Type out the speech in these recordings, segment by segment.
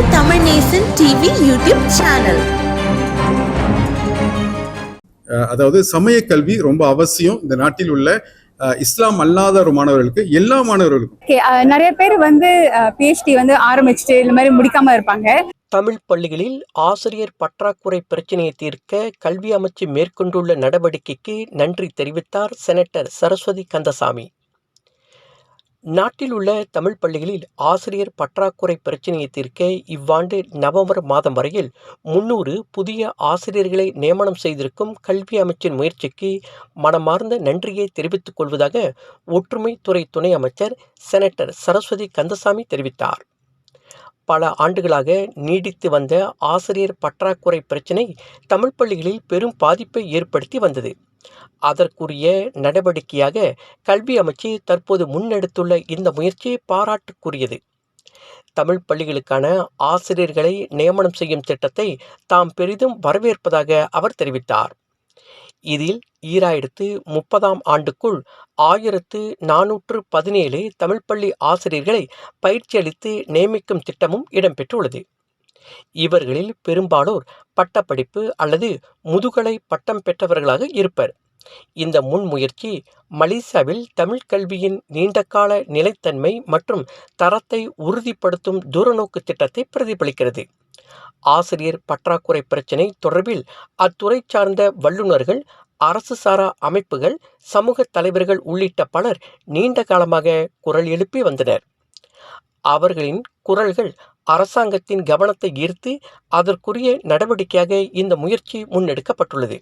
உங்கள் Tamil Nesan TV YouTube channel. அதாவது சமய கல்வி ரொம்ப அவசியம். இந்த நாட்டில் உள்ள இஸ்லாம் அல்லாத ஒரு மாணவர்களுக்கு எல்லா மாணவர்களுக்கும். நிறைய பேர் வந்து பிஹெச்டி வந்து ஆரம்பிச்சுட்டு இந்த மாதிரி முடிக்காம இருப்பாங்க. தமிழ் பள்ளிகளில் ஆசிரியர் பற்றாக்குறை பிரச்சினையை தீர்க்க கல்வி அமைச்சு மேற்கொண்டுள்ள நடவடிக்கைக்கு நன்றி தெரிவித்தார் செனட்டர் சரஸ்வதி கந்தசாமி. நாட்டில் உள்ள தமிழ் பள்ளிகளில் ஆசிரியர் பற்றாக்குறை பிரச்சினையை தீர்க்க இவ்வாண்டு நவம்பர் மாதம் வரையில் முன்னூறு புதிய ஆசிரியர்களை நியமனம் செய்திருக்கும் கல்வி அமைச்சின் முயற்சிக்கு மனமார்ந்த நன்றியை தெரிவித்துக் கொள்வதாக ஒற்றுமைத்துறை துணை அமைச்சர் செனட்டர் சரஸ்வதி கந்தசாமி தெரிவித்தார். பல ஆண்டுகளாக நீடித்து வந்த ஆசிரியர் பற்றாக்குறை பிரச்சினை தமிழ் பள்ளிகளில் பெரும் பாதிப்பை ஏற்படுத்தி வந்தது. அதற்குரிய நடவடிக்கையாக கல்வி அமைச்சு தற்போது முன்னெடுத்துள்ள இந்த முயற்சி பாராட்டுக்குரியது. தமிழ் பள்ளிகளுக்கான ஆசிரியர்களை நியமனம் செய்யும் திட்டத்தை தாம் பெரிதும் வரவேற்பதாக அவர் தெரிவித்தார். இதில் ஈராயிரத்து முப்பதாம் ஆண்டுக்குள் ஆயிரத்து நானூற்று பதினேழு தமிழ் பள்ளி ஆசிரியர்களை பயிற்சியளித்து நியமிக்கும் திட்டமும் இடம்பெற்றுள்ளது. இவர்களில் பெரும்பாலோர் பட்டப்படிப்பு அல்லது முதுகலை பட்டம் பெற்றவர்களாக இருப்பர். இந்த முன்முயற்சி மலேசியாவில் தமிழ் கல்வியின் நீண்டகால நிலைத்தன்மை மற்றும் தரத்தை உறுதிப்படுத்தும் தூரநோக்கு திட்டத்தை பிரதிபலிக்கிறது. ஆசிரியர் பற்றாக்குறை பிரச்சினை தொடர்பில் அத்துறை சார்ந்த வல்லுநர்கள் அரசு சாரா அமைப்புகள் சமூக தலைவர்கள் உள்ளிட்ட பலர் நீண்ட காலமாக குரல் எழுப்பி வந்தனர். அவர்களின் குரல்கள் அரசாங்கத்தின் கவனத்தை ஈர்த்து அதற்குரிய நடவடிக்கையாக இந்த முயற்சி முன்னெடுக்கப்பட்டுள்ளது.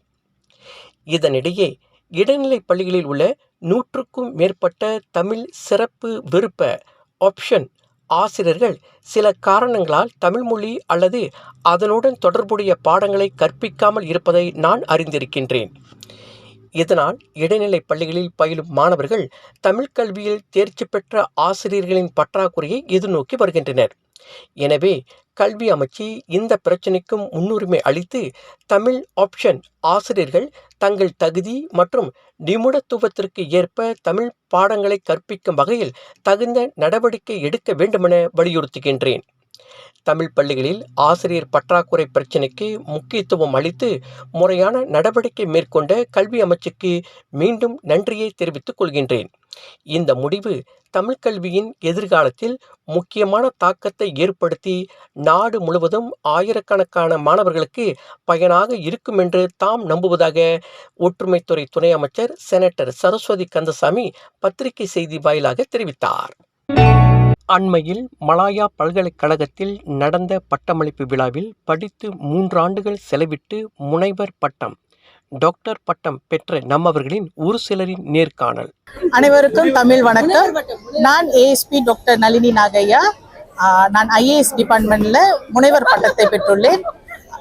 இதனிடையே இடைநிலை பள்ளிகளில் உள்ள நூற்றுக்கும் மேற்பட்ட தமிழ் சிறப்பு விருப்ப ஆப்ஷன் ஆசிரியர்கள் சில காரணங்களால் தமிழ்மொழி அல்லது அதனுடன் தொடர்புடைய பாடங்களை கற்பிக்காமல் இருப்பதை நான் அறிந்திருக்கின்றேன். இதனால் இடைநிலை பள்ளிகளில் பயிலும் மாணவர்கள் தமிழ் கல்வியில் தேர்ச்சி பெற்ற ஆசிரியர்களின் பற்றாக்குறையை எதிர்நோக்கி வருகின்றனர். எனவே கல்வி அமைச்சு இந்த பிரச்சினைக்கும் முன்னுரிமை அளித்து தமிழ் ஆப்ஷன் ஆசிரியர்கள் தங்கள் தகுதி மற்றும் நிபுணத்துவத்திற்கு ஏற்ப தமிழ் பாடங்களை கற்பிக்கும் வகையில் தகுந்த நடவடிக்கை எடுக்க வேண்டுமென வலியுறுத்துகின்றேன். தமிழ் பள்ளிகளில் ஆசிரியர் பற்றாக்குறை பிரச்சினைக்கு முக்கியத்துவம் அளித்து முறையான நடவடிக்கை மேற்கொண்ட கல்வி அமைச்சுக்கு மீண்டும் நன்றியை தெரிவித்துக் கொள்கின்றேன். இந்த முடிவு தமிழ் கல்வியின் எதிர்காலத்தில் முக்கியமான தாக்கத்தை ஏற்படுத்தி நாடு முழுவதும் ஆயிரக்கணக்கான மாணவர்களுக்கு பயனாக இருக்கும் என்று தாம் நம்புவதாக ஒற்றுமைத்துறை துணை அமைச்சர் செனட்டர் சரஸ்வதி கந்தசாமி பத்திரிகை செய்தி வாயிலாக தெரிவித்தார். அண்மையில் மலாயா பல்கலைக்கழகத்தில் நடந்த பட்டமளிப்பு விழாவில் படித்து மூன்றாண்டுகள் செலவிட்டு முனைவர் பட்டம் டாக்டர் பட்டம் பெற்ற நம்மவர்களின் ஒரு சிலரின் நேர்காணல். அனைவருக்கும் தமிழ் வணக்கம். நான் ஏஎஸ்பி டாக்டர் நளினி நாகையா. நான் ஐஏஎஸ் டிபார்ட்மெண்ட்ல முனைவர் பட்டத்தை பெற்றுள்ளேன்.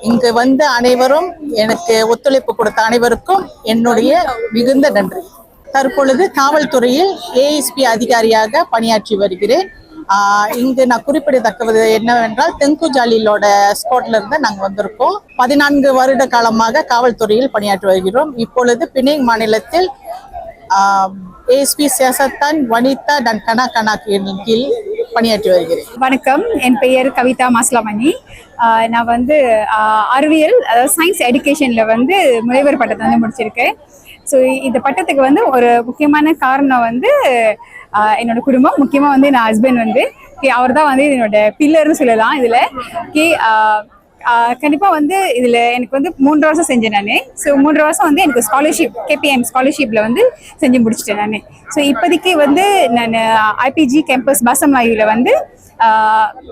இங்கு வந்த அனைவரும் எனக்கு ஒத்துழைப்பு கொடுத்த அனைவருக்கும் என்னுடைய மிகுந்த நன்றி. தற்பொழுது காவல்துறையில் ஏஎஸ்பி அதிகாரியாக பணியாற்றி வருகிறேன். இங்கு நான் குறிப்பிடத்தக்கது என்னவென்றால் தெங்குஜாலிலோட ஜாலியிலோட இருந்து நாங்கள் வந்திருக்கோம். பதினான்கு வருட காலமாக காவல்துறையில் பணியாற்றி வருகிறோம். இப்பொழுது பினிங் மாநிலத்தில் ஏஎஸ்பி சியாசத்தான் வனிதா டன் கனா கனா கீழ் பணியாற்றி வருகிறேன். வணக்கம். என் பெயர் கவிதா மாஸ்லாமணி. நான் வந்து அறிவியல் அதாவது சயின்ஸ் எஜுகேஷனில் வந்து முனைவர் பட்டத்தை வந்து முடிச்சிருக்கேன். ஸோ இந்த பட்டத்துக்கு வந்து ஒரு முக்கியமான காரணம் வந்து என்னோட குடும்பம் முக்கியமாக வந்து என் ஹஸ்பண்ட் வந்து அவர் தான் வந்து என்னோட பில்லர்னு சொல்லலாம் இதில். கே கண்டிப்பாக வந்து இதில் எனக்கு வந்து மூன்று வருஷம் செஞ்சேன் நான். ஸோ மூன்று வருஷம் வந்து எனக்கு ஸ்காலர்ஷிப் கேபிஎம் ஸ்காலர்ஷிப்பில் வந்து செஞ்சு முடிச்சிட்டேன் நான். ஸோ இப்போதைக்கு வந்து நான் ஐபிஜி கேம்பஸ் பாசமாயில் வந்து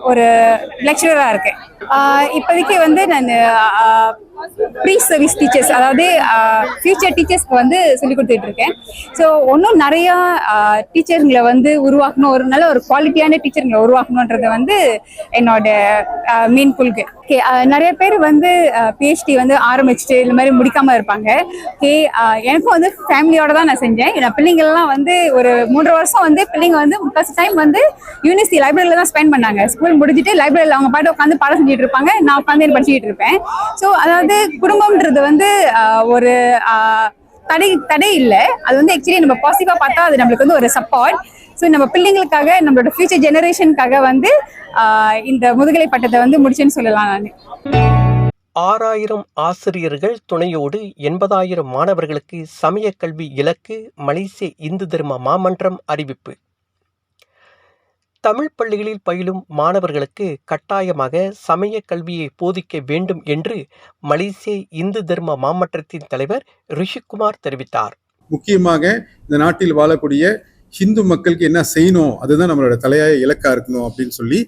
ஒரு லெக்சரராக இருக்கேன். இப்போதைக்கு வந்து நான் ப்ரீ சர்வீஸ் டீச்சர்ஸ் அதாவது ஃபியூச்சர் டீச்சர்ஸ்க்கு வந்து சொல்லி கொடுத்துட்டு இருக்கேன். ஸோ இன்னும் நிறையா டீச்சருங்களை வந்து உருவாக்கணும். ஒரு நல்ல ஒரு குவாலிட்டியான டீச்சருங்களை உருவாக்கணுன்றது வந்து என்னோட மெயின் கொள்கை. ஓகே நிறைய பேர் வந்து பிஹெச்டி வந்து ஆரம்பிச்சுட்டு இந்த மாதிரி முடிக்காமல் இருப்பாங்க. ஓகே எனக்கும் வந்து ஃபேமிலியோட தான் நான் செஞ்சேன். நான் பிள்ளைங்கள்லாம் வந்து ஒரு மூன்று வருஷம் வந்து பிள்ளைங்க வந்து ஃபஸ்ட் டைம் வந்து யூனிவர்சிட்டி லைப்ரரியில் தான் ஸ்பெண்ட் பண்ணாங்க. ஸ்கூல் முடிஞ்சிட்டு லைப்ரரியில் அவங்க பாட்டு உட்காந்து பாடம் செஞ்சுட்டு இருப்பாங்க. நான் உட்காந்து படிச்சுட்டு இருப்பேன். ஸோ அதாவது குடும்பம்ன்றது வந்து ஆஹ், ஒரு ஆஹ், தடை தடை இல்லை. அது வந்து ஆக்சுவலி நம்ம பாசிட்டிவா பார்த்தா அது நம்மளுக்கு வந்து ஒரு சப்போர்ட் ஸோ நம்ம பிள்ளைங்களுக்காக நம்மளோட ஃபியூச்சர் ஜெனரேஷனுக்காக வந்து இந்த முதுகலை பட்டத்தை வந்து முடிச்சேன்னு சொல்லலாம் நான். ஆறாயிரம் ஆசிரியர்கள் துணையோடு எண்பதாயிரம் மாணவர்களுக்கு சமய கல்வி இலக்கு மலேசிய இந்து தர்ம மாமன்றம் அறிவிப்பு. தமிழ் பள்ளிகளில் பயிலும் மாணவர்களுக்கு கட்டாயமாக சமய கல்வியை போதிக்க வேண்டும் என்று மலேசிய இந்து தர்ம மாமன்றத்தின் தலைவர் ரிஷிகுமார் தெரிவித்தார். முக்கியமாக இந்த நாட்டில் வாழக்கூடிய ஹிந்து மக்களுக்கு என்ன செய்யணும்? அதுதான் நம்மளோட தலையாய இலக்கா இருக்கணும் அப்படின்னு சொல்லி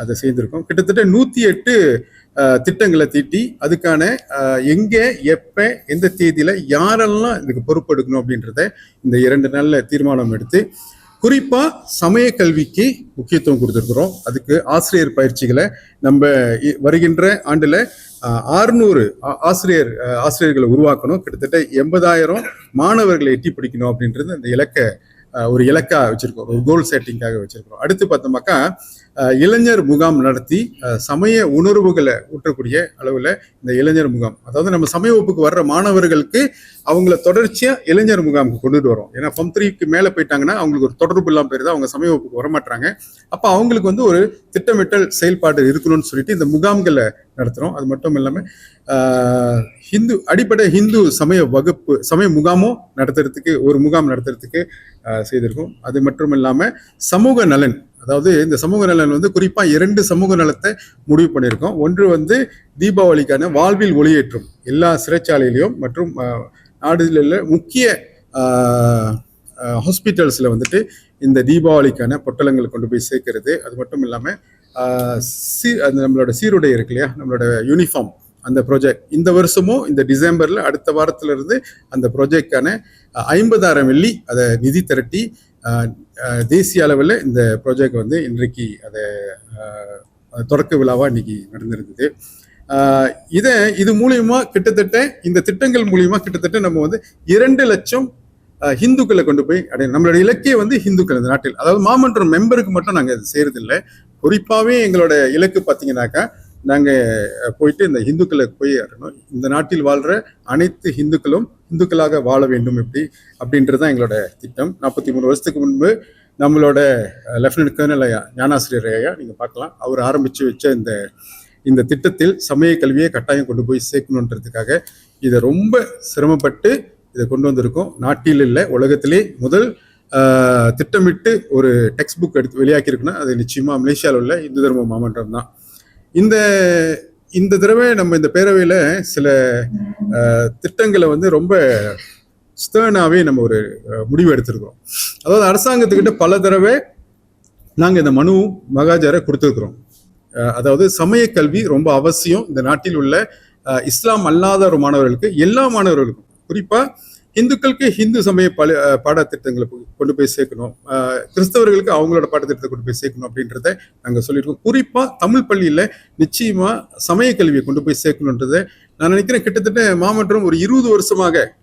அதை செய்திருக்கோம். கிட்டத்தட்ட நூத்தி எட்டு திட்டங்களை தீட்டி அதுக்கான எங்கே எப்போ எப்ப எந்த தேதியில யாரெல்லாம் இதுக்கு பொறுப்பெடுக்கணும் அப்படின்றத இந்த இரண்டு நாளில் தீர்மானம் எடுத்து குறிப்பாக சமய கல்விக்கு முக்கியத்துவம் கொடுத்துருக்குறோம். அதுக்கு ஆசிரியர் பயிற்சிகளை நம்ம இ- வருகின்ற ஆண்டில் ஆறுநூறு ஆசிரியர் ஆசிரியர்களை உருவாக்கணும். கிட்டத்தட்ட எண்பதாயிரம் மாணவர்களை எட்டி பிடிக்கணும் அப்படின்றது அந்த இலக்கை ஒரு இலக்காக வச்சுருக்கோம். ஒரு கோல் செட்டிங்காக வச்சுருக்கோம் அடுத்து பார்த்தோம்னாக்கா இளைஞர் முகாம் நடத்தி சமய உணர்வுகளை ஊற்றக்கூடிய அளவில் இந்த இளைஞர் முகாம். அதாவது நம்ம சமய வகுப்புக்கு வர்ற மாணவர்களுக்கு அவங்கள தொடர்ச்சியாக இளைஞர் முகாமுக்கு கொண்டுட்டு வரோம் ஏன்னா ஃபம் த்ரீக்கு மேலே போயிட்டாங்கன்னா அவங்களுக்கு ஒரு தொடர்பு இல்லாமல் போயிருந்தா அவங்க சமய வகுப்புக்கு வரமாட்டாங்க. அப்போ அவங்களுக்கு வந்து ஒரு திட்டமிட்டல் செயல்பாடு இருக்கணும்னு சொல்லிட்டு இந்த முகாம்களை நடத்துகிறோம் அது மட்டும் இல்லாமல் ஹிந்து அடிப்படை ஹிந்து சமய வகுப்பு சமய முகாமும் நடத்துறதுக்கு ஒரு முகாம் நடத்துறதுக்கு செய்திருக்கோம். அது மட்டும் இல்லாமல் சமூக நலன் அதாவது இந்த சமூக நலன் வந்து குறிப்பாக இரண்டு சமூக நலத்தை முடிவு பண்ணியிருக்கோம். ஒன்று வந்து தீபாவளிக்கான வாழ்வில் ஒளியேற்றும் எல்லா சிறைச்சாலையிலையும் மற்றும் நாடுகளில் முக்கிய ஹாஸ்பிட்டல்ஸில் வந்துட்டு இந்த தீபாவளிக்கான பொட்டலங்கள் கொண்டு போய் சேர்க்கறது. அது மட்டும் இல்லாமல் சீ அந்த நம்மளோட சீருடை இருக்கு இல்லையா? நம்மளோட யூனிஃபார்ம் அந்த ப்ராஜெக்ட் இந்த வருஷமும் இந்த டிசம்பரில் அடுத்த வாரத்திலிருந்து அந்த ப்ராஜெக்டான ஐம்பதாயிரம் வெள்ளி அதை நிதி திரட்டி தேசிய அளவில் இந்த ப்ராஜெக்ட் வந்து இன்றைக்கு அதை தொடக்க விழாவாக இன்னைக்கு நடந்திருந்தது இதை இது மூலியமா கிட்டத்தட்ட இந்த திட்டங்கள் மூலியமா கிட்டத்தட்ட நம்ம வந்து இரண்டு லட்சம் ஹிந்துக்களை கொண்டு போய் அடைய நம்மளோட இலக்கிய வந்து ஹிந்துக்கள் இந்த நாட்டில். அதாவது மாமன்றம் மெம்பருக்கு மட்டும் நாங்கள் இது செய்யறதில்லை குறிப்பாகவே எங்களோட இலக்கு பார்த்தீங்கன்னாக்கா நாங்கள் போயிட்டு இந்த ஹிந்துக்களை போய் அடையணும் இந்த நாட்டில் வாழ்கிற அனைத்து ஹிந்துக்களும் இந்துக்களாக வாழ வேண்டும் எப்படி அப்படின்றது தான் எங்களோட திட்டம். நாற்பத்தி மூணு வருஷத்துக்கு முன்பு நம்மளோட லெஃப்டினன்ட் கர்னல் ஐயா ஞானாசிரியர் ஐயா நீங்கள் பார்க்கலாம். அவர் ஆரம்பித்து வச்ச இந்த இந்த திட்டத்தில் சமய கல்வியை கட்டாயம் கொண்டு போய் சேர்க்கணுன்றதுக்காக இதை ரொம்ப சிரமப்பட்டு இதை கொண்டு வந்திருக்கோம். நாட்டில் இல்லை உலகத்திலே முதல் திட்டமிட்டு ஒரு டெக்ஸ்ட் புக் எடுத்து வெளியாக்கியிருக்குன்னா அது நிச்சயமாக மலேசியாவில் உள்ள இந்து தர்ம மாமன்றம் தான். இந்த இந்த தடவை நம்ம இந்த பேரவையில் சில திட்டங்களை வந்து ரொம்ப ஸ்டர்னாகவே நம்ம ஒரு முடிவு எடுத்திருக்கிறோம். அதாவது அரசாங்கத்துக்கிட்ட பல தடவை நாங்கள் இந்த மனு மகாஜாரை கொடுத்துருக்குறோம். அதாவது சமய கல்வி ரொம்ப அவசியம். இந்த நாட்டில் உள்ள இஸ்லாம் அல்லாத ஒரு மாணவர்களுக்கு எல்லா மாணவர்களுக்கும். குறிப்பாக இந்துக்களுக்கு ஹிந்து சமய பல பாடத்திட்டங்களை கொ- கொண்டு போய் சேர்க்கணும். கிறிஸ்தவர்களுக்கு அவங்களோட பாடத்திட்டத்தை கொண்டு போய் சேர்க்கணும் அப்படின்றத நாங்கள் சொல்லியிருக்கோம் குறிப்பாக தமிழ் பள்ளியில் நிச்சயமாக சமய கல்வியை கொண்டு போய் சேர்க்கணுன்றதை நான் நினைக்கிறேன். கிட்டத்தட்ட மாமன்றம் ஒரு இருபது வருஷமாக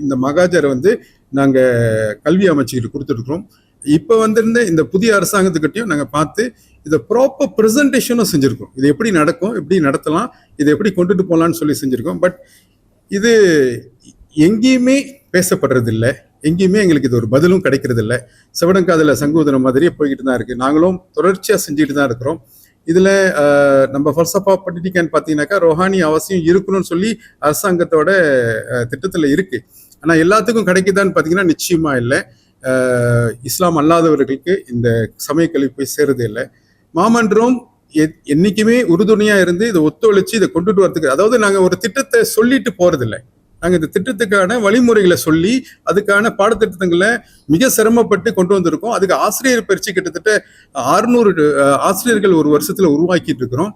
இந்த மகாஜரை வந்து நாங்கள் கல்வி அமைச்சுக்கிட்டு கொடுத்துருக்குறோம் இப்போ வந்திருந்த இந்த புதிய அரசாங்கத்துக்கிட்டையும் நாங்கள் பார்த்து இதை ப்ராப்பர் ப்ரெசன்டேஷனும் செஞ்சுருக்கோம். இது எப்படி நடக்கும் எப்படி நடத்தலாம் இதை எப்படி கொண்டுட்டு போகலான்னு சொல்லி செஞ்சுருக்கோம். பட் இது எங்கேயுமே பேசப்படுறதில்லை. எங்கேயுமே எங்களுக்கு இது ஒரு பதிலும் கிடைக்கிறதில்ல. செவடங்காதில் சிவடங்காதில் சங்கூதனம் மாதிரியே போய்கிட்டு தான் இருக்குது நாங்களும் தொடர்ச்சியாக செஞ்சுட்டு தான் இருக்கிறோம். இதில் நம்ம ஃபல்சஃபா பண்ணிட்டீங்கன்னு பார்த்தீங்கன்னாக்கா ரோஹானி அவசியம் இருக்கணும்னு சொல்லி அரசாங்கத்தோட திட்டத்தில் இருக்குது ஆனால் எல்லாத்துக்கும் கிடைக்குதான்னு பார்த்தீங்கன்னா நிச்சயமாக இல்லை. இஸ்லாம் அல்லாதவர்களுக்கு இந்த சமயக்கல்வி போய் சேருது இல்லை. மாமன்றம் எ- என்னைக்குமே உறுதுணையாக இருந்து இதை ஒத்துழைச்சு இதை கொண்டுட்டு வரதுக்கு அதாவது நாங்கள் ஒரு திட்டத்தை சொல்லிட்டு போகிறதில்லை நாங்கள் இந்த திட்டத்துக்கான வழிமுறைகளை சொல்லி அதுக்கான பாடத்திட்டங்களை மிக சிரமப்பட்டு கொண்டு வந்திருக்கோம். அதுக்கு ஆசிரியர் பயிற்சி கிட்டத்தட்ட அறுநூறு ஆசிரியர்கள் ஒரு வருஷத்தில் உருவாக்கிட்டு இருக்கிறோம்.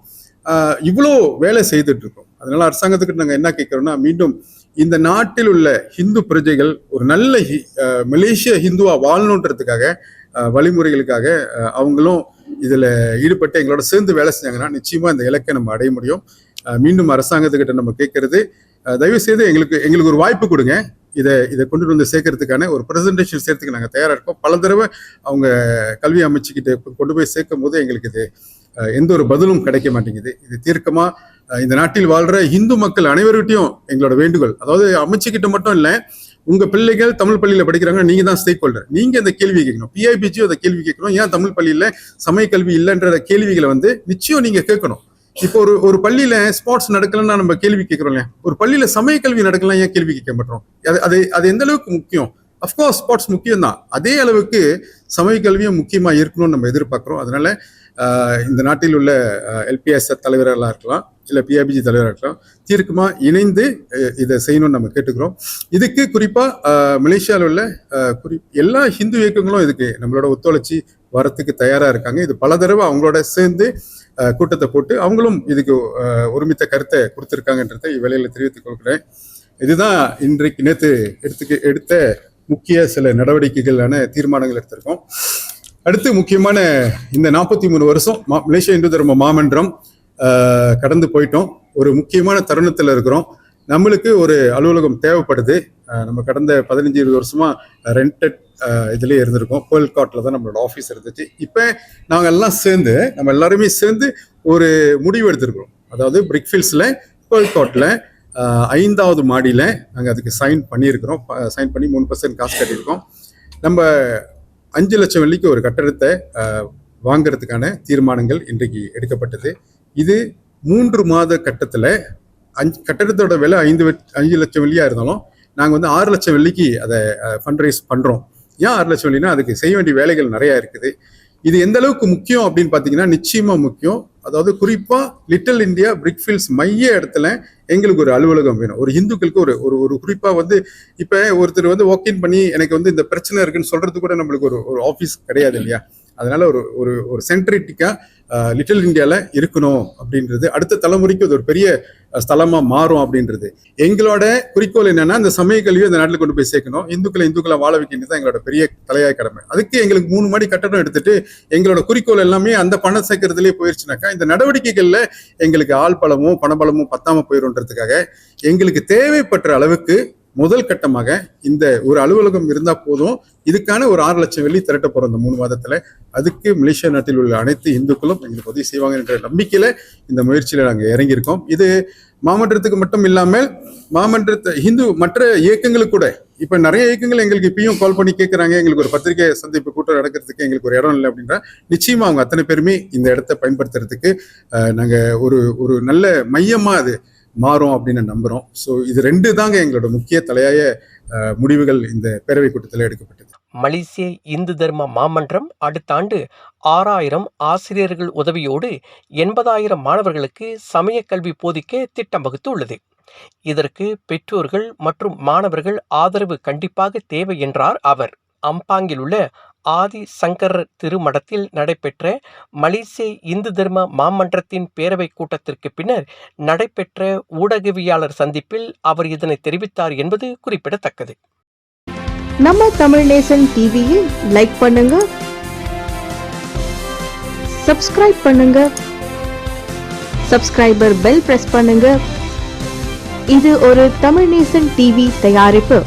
இவ்வளோ வேலை செய்துட்டு இருக்கோம். அதனால அரசாங்கத்துக்கு நாங்கள் என்ன கேட்குறோம்னா மீண்டும் இந்த நாட்டில் உள்ள ஹிந்து பிரஜைகள் ஒரு நல்ல ஹி- மலேசிய ஹிந்துவா வாழணுன்றதுக்காக வழிமுறைகளுக்காக அவங்களும் இதில் ஈடுபட்டு எங்களோட சேர்ந்து வேலை செஞ்சாங்கன்னா நிச்சயமாக இந்த இலக்கை நம்ம அடைய முடியும். மீண்டும் அரசாங்கத்துக்கிட்ட நம்ம கேட்கறது தயவு செய்து எங்களுக்கு எங்களுக்கு ஒரு வாய்ப்பு கொடுங்க. இதை இதை கொண்டு வந்து சேர்க்கறதுக்கான ஒரு ப்ரெசன்டேஷன் சேர்த்துக்கு நாங்கள் தயாராக இருக்கோம். பல தடவை அவங்க கல்வி அமைச்சுக்கிட்ட கொண்டு போய் சேர்க்கும் போது எங்களுக்கு இது எந்த ஒரு பதிலும் கிடைக்க மாட்டேங்குது. இது தீர்க்கமாக இந்த நாட்டில் வாழ்கிற இந்து மக்கள் அனைவர்கிட்டையும் எங்களோட வேண்டுகோள் அதாவது அமைச்சுக்கிட்ட மட்டும் இல்லை உங்கள் பிள்ளைகள் தமிழ் பள்ளியில் படிக்கிறாங்க நீங்கள் தான் ஸ்டேக் ஹோல்டர் நீங்கள் அந்த கேள்வி கேட்கணும். பிஐபிஜியும் அந்த கேள்வி கேட்கணும். ஏன் தமிழ் பள்ளியில் சமய கல்வி இல்லைன்ற கேள்விகளை வந்து நிச்சயம் நீங்கள் கேட்கணும். இப்போ ஒரு ஒரு பள்ளியில ஸ்போர்ட்ஸ் நடக்கலன்னா நம்ம கேள்வி கேட்கிறோம் இல்லையா? ஒரு பள்ளியில சமய கல்வி நடக்கலாம் ஏன் கேள்வி கேட்க மாட்டோம்? அது அது அது எந்த அளவுக்கு முக்கியம்? அஃப்கோர்ஸ் ஸ்போர்ட்ஸ் முக்கியம் தான் அதே அளவுக்கு சமய கல்வியும் முக்கியமா இருக்கணும்னு நம்ம எதிர்பார்க்கிறோம். அதனால இந்த நாட்டில் உள்ள எல்பிஎஸ் தலைவர்களாக இருக்கலாம் இல்லை பிஐபிஜி தலைவராக இருக்கலாம் தீர்க்கமாக இணைந்து இதை செய்யணும்னு நம்ம கேட்டுக்கிறோம். இதுக்கு குறிப்பாக மலேசியாவில் உள்ள குறி எல்லா ஹிந்து இயக்கங்களும் இதுக்கு நம்மளோட ஒத்துழைச்சி வரத்துக்கு தயாராக இருக்காங்க. இது பல தடவை அவங்களோட சேர்ந்து கூட்டத்தை போட்டு அவங்களும் இதுக்கு ஒருமித்த கருத்தை கொடுத்துருக்காங்கன்றதை இவ்வேளையில தெரிவித்துக் கொள்கிறேன். இதுதான் இன்றைக்கு நேற்று எடுத்துக்க எடுத்த முக்கிய சில நடவடிக்கைகளான தீர்மானங்கள் எடுத்திருக்கோம். அடுத்து முக்கியமான இந்த நாற்பத்தி மூணு வருஷம் மா- மலேசிய இந்து தர்ம மாமன்றம் கடந்து போயிட்டோம். ஒரு முக்கியமான தருணத்தில் இருக்கிறோம். நம்மளுக்கு ஒரு அலுவலகம் தேவைப்படுது. நம்ம கடந்த பதினஞ்சு இருபது வருஷமா ரெண்டட் இதுலேயே இருந்திருக்கோம். கோல்காட்டில் தான் நம்மளோட ஆஃபீஸ் இருந்துச்சு. இப்போ நாங்கள் எல்லாம் சேர்ந்து நம்ம எல்லாருமே சேர்ந்து ஒரு முடிவு எடுத்திருக்கிறோம். அதாவது பிரிக்ஃபீல்ட்ஸில் கோல்காட்டில் ஐந்தாவது மாடியில் நாங்கள் அதுக்கு சைன் பண்ணியிருக்கிறோம். சைன் பண்ணி மூணு பர்சன்ட் காசு கட்டியிருக்கோம். நம்ம அஞ்சு லட்சம் வெள்ளிக்கு ஒரு கட்டடத்தை வாங்கிறதுக்கான வாங்குறதுக்கான தீர்மானங்கள் இன்றைக்கு எடுக்கப்பட்டது. இது மூன்று மாத கட்டத்தில் அஞ்சு கட்டடத்தோட விலை ஐந்து அஞ்சு லட்சம் வெள்ளியாக இருந்தாலும் நாங்கள் வந்து ஆறு லட்சம் வெள்ளிக்கு அதை ஃபண்ட் ரைஸ் பண்ணுறோம் ஏன் ஆறு லட்சம் வெள்ளினா அதுக்கு செய்ய வேண்டிய வேலைகள் நிறையா இருக்குது. இது எந்த அளவுக்கு முக்கியம் அப்படின்னு பார்த்தீங்கன்னா நிச்சயமாக முக்கியம். அதாவது குறிப்பா லிட்டில் இந்தியா பிரிக்ஃபீல்ட்ஸ் மைய இடத்துல எங்களுக்கு ஒரு அலுவலகம் வேணும். ஒரு இந்துக்களுக்கு ஒரு ஒரு ஒரு குறிப்பா வந்து இப்ப ஒருத்தர் வந்து வாக்கின் பண்ணி எனக்கு வந்து இந்த பிரச்சனை இருக்குன்னு சொல்றது கூட நம்மளுக்கு ஒரு ஒரு ஆஃபீஸ் கிடையாது இல்லையா? அதனால ஒரு ஒரு ஒரு சென்ட்ரிட்டிக்கா லிட்டில் இந்தியாவில் இருக்கணும் அப்படின்றது அடுத்த தலைமுறைக்கு அது ஒரு பெரிய ஸ்தலமாக மாறும் அப்படின்றது. எங்களோட குறிக்கோள் என்னன்னா அந்த சமய கல்வியை இந்த நாட்டில் கொண்டு போய் சேர்க்கணும். இந்துக்களை இந்துக்களை வாழ வைக்கின்றது தான் எங்களோட பெரிய தலையாய கடமை. அதுக்கு எங்களுக்கு மூணு மாடி கட்டடம் எடுத்துட்டு எங்களோட குறிக்கோள் எல்லாமே அந்த பணம் சேர்க்கறதுலேயே போயிடுச்சுனாக்கா இந்த நடவடிக்கைகளில் எங்களுக்கு ஆள் பலமும் பணபலமும் பத்தாமல் போயிருன்றதுக்காக எங்களுக்கு தேவைப்பட்ட அளவுக்கு முதல் கட்டமாக இந்த ஒரு அலுவலகம் இருந்தா போதும் இதுக்கான ஒரு ஆறு லட்சம் வெள்ளி திரட்ட போறோம் இந்த மூணு மாதத்துல. அதுக்கு மலேசியா நாட்டில் உள்ள அனைத்து இந்துக்களும் எங்களுக்கு உதவி செய்வாங்க என்ற நம்பிக்கையில இந்த முயற்சியில நாங்கள் இறங்கியிருக்கோம். இது மாமன்றத்துக்கு மட்டும் இல்லாமல் மாமன்றத்தை இந்து மற்ற இயக்கங்களுக்கு கூட இப்போ நிறைய இயக்கங்கள் எங்களுக்கு இப்பயும் கால் பண்ணி கேட்குறாங்க எங்களுக்கு ஒரு பத்திரிகை சந்திப்பு கூட்டம் நடக்கிறதுக்கு எங்களுக்கு ஒரு இடம் இல்லை அப்படின்றா நிச்சயமா அவங்க அத்தனை பேருமே இந்த இடத்த பயன்படுத்துறதுக்கு நாங்கள் ஒரு ஒரு நல்ல மையமாக அது மாறும் அப்படின்னு நம்புகிறோம் ஸோ இது ரெண்டு தாங்க எங்களோட முக்கிய தலையாய முடிவுகள் இந்த பேரவை கூட்டத்தில் எடுக்கப்பட்டது. மலேசிய இந்து தர்ம மாமன்றம் அடுத்த ஆண்டு ஆறாயிரம் ஆசிரியர்கள் உதவியோடு எண்பதாயிரம் மாணவர்களுக்கு சமய கல்வி போதிக்க திட்டம் வகுத்து உள்ளது இதற்கு பெற்றோர்கள் மற்றும் மாணவர்கள் ஆதரவு கண்டிப்பாக தேவை என்றார் அவர். அம்பாங்கில் உள்ள ஆதி சங்கரர் திருமடத்தில் நடைபெற்ற மலேசிய இந்து தர்ம மாமன்றத்தின் பேரவை கூட்டத்திற்கு பின்னர் நடைபெற்ற ஊடகவியாளர் சந்திப்பில் அவர் இதனை தெரிவித்தார் என்பது குறிப்பிடத்தக்கது. நம்ம தமிழ் நேசன் டிவியில் லைக் பண்ணுங்க சப்ஸ்கிரைப் பண்ணுங்க சப்ஸ்கிரைபர் பெல் பிரஸ் பண்ணுங்க. இது ஒரு தமிழ் நேசன் டிவி தயாரிப்பு.